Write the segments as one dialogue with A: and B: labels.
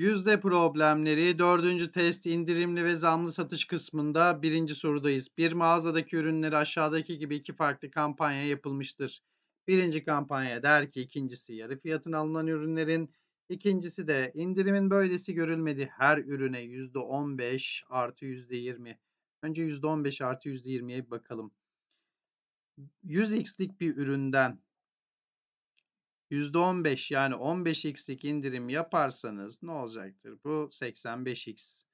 A: Yüzde problemleri 4. test indirimli ve zamlı satış kısmında 1. sorudayız. Bir mağazadaki ürünleri aşağıdaki gibi iki farklı kampanya yapılmıştır. Birinci kampanya der ki ikincisi yarı fiyatına alınan ürünlerin, ikincisi de indirimin böylesi görülmedi her ürüne %15 artı %20. Önce %15 artı %20'ye bir bakalım. 100x'lik bir üründen %15 yani 15x'lik indirim yaparsanız ne olacaktır? Bu 85x.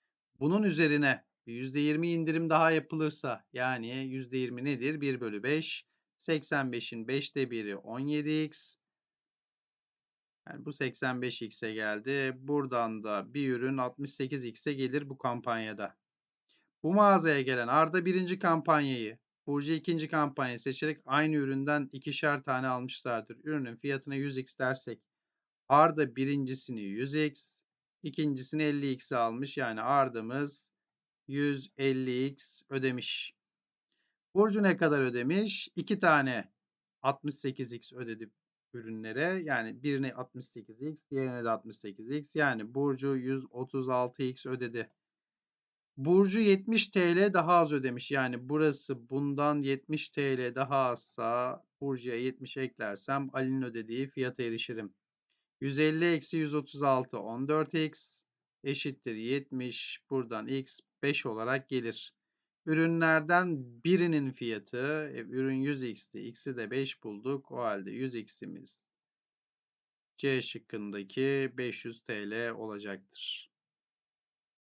A: Bunun üzerine %20 indirim daha yapılırsa yani %20 nedir? 1 bölü 5. 85'in 5'te 1'i 17x. Yani bu 85x'e geldi. Buradan da bir ürün 68x'e gelir bu kampanyada. Bu mağazaya gelen Arda birinci kampanyayı Burcu ikinci kampanyayı seçerek aynı üründen ikişer tane almışlardır. Ürünün fiyatına 100x dersek Arda birincisini 100x, ikincisini 50x'e almış. Yani Arda'mız 150x ödemiş. Burcu ne kadar ödemiş? İki tane 68x ödedi ürünlere. Yani birine 68x, diğerine de 68x. Yani Burcu 136x ödedi. Burcu 70 TL daha az ödemiş. Yani burası bundan 70 TL daha azsa Burcu'ya 70 eklersem Ali'nin ödediği fiyata erişirim. 150 eksi 136 14x eşittir 70. Buradan x 5 olarak gelir. Ürünlerden birinin fiyatı e, ürün 100x'ti. X'i de 5 bulduk. O halde 100x'imiz C şıkkındaki 500 TL olacaktır.